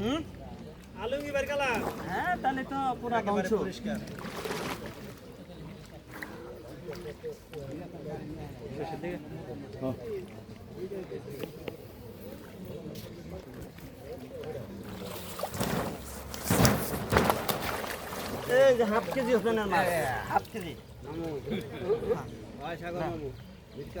হুম? আলমগীর কালা? হ্যাঁ তাহলে তো পুরা ধ্বংস। পরিষ্কার। এই যে হাফ কেজি ওজনের মাছ। Half KG. একটা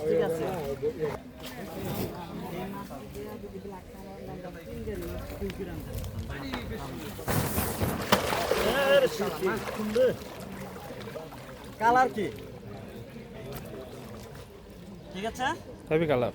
ঠিক আছে। কালার কি? ঠিক আছে? কালার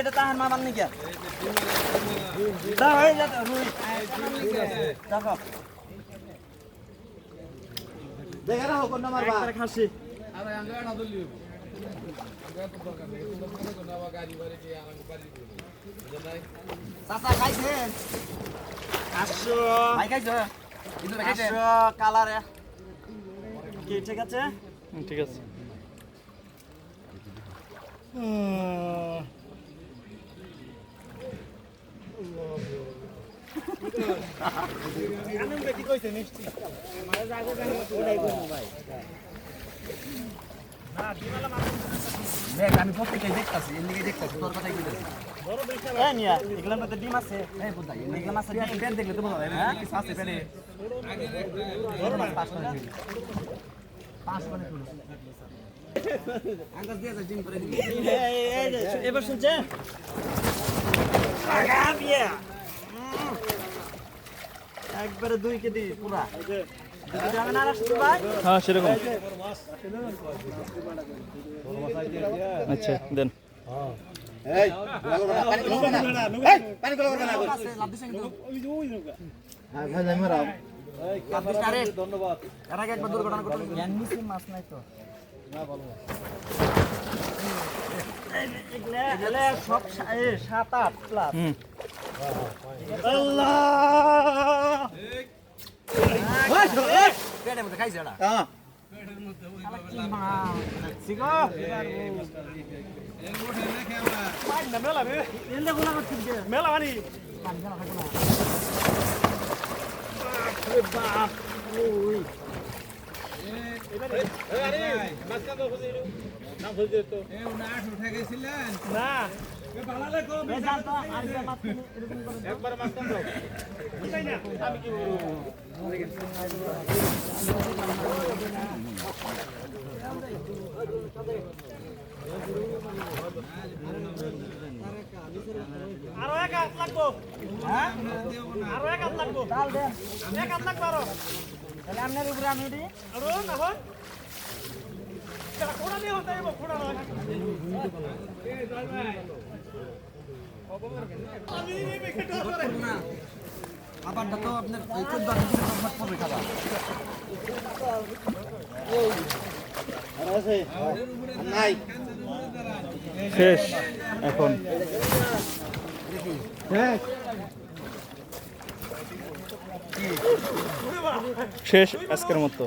এটা তাহার মামার নাকি। দেখো। রাখো কোন নাম্বার বা চাচা খাইছেন ভাই খাইছো? কালারে। কি ঠিক আছে? ঠিক আছে কি কইছে মিষ্টি দেখ আমি প্রত্যেকটাই দেখতাছি এর দিকে দেখতাছি তোর কথাই ডিম আছে পাঁচ এবার। একবারে দুই কেজি পুরা হ্যাঁ সেরকম আচ্ছা দেন। হ্যাঁ আরে। এর আগে একবার দুর্ঘটনা ঘটলো। মাছ নাই তো। এই যে, এগুলা, এগুলা সব সা- এই, সাত আট plus। হুম পেটের মধ্যে খাইছে এটা হ্যাঁ শালা কি মাছ দেখছি গো। এলে গুলা করছিস যে? পানি ফেলা থাকে না। বাপরে বাপ, ওই। এই জাল তো, আর মাছ কিনে এরকম করে হ্যাঁ? ডাল দেন। তাহলে আপনার উপরে আমি দিই খাবারটা তো আপনার চোদ্দ পড়বে খাবার। আর আছে নাই। শেষ এখন। শেষ আজকের মতো।